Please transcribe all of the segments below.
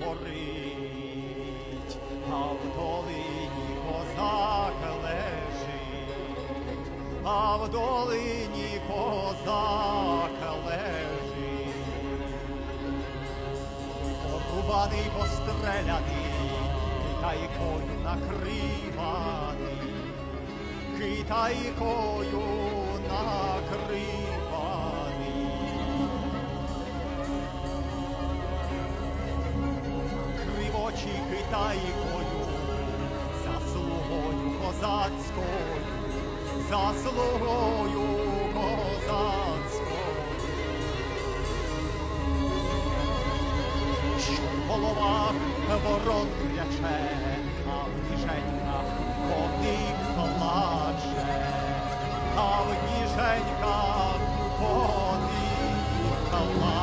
горить, а в долині козак лежить, а в долині козак лежить, порубаний, постреляний, китайкою накриваний, китайкою накриваний. Китайкою, заслугою козацькою, заслугою козацькою. Що в головах ворон ряче, а в ніженьках коник плаче, а в ніженьках коник плаче.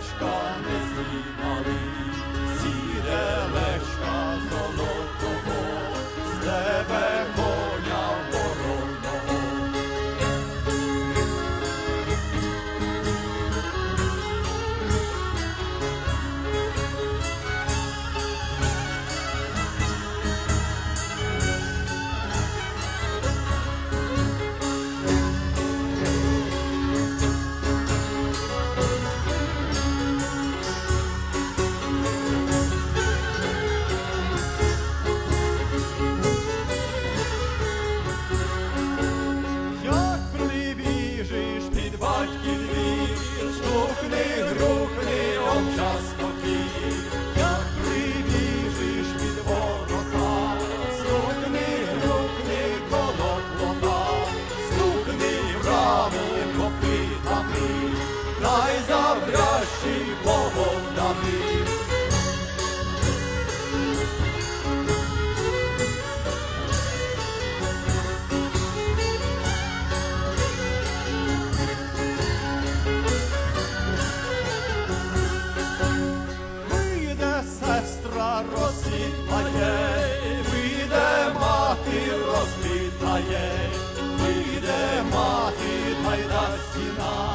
Let's go. Вийде мати та й дасть сіна,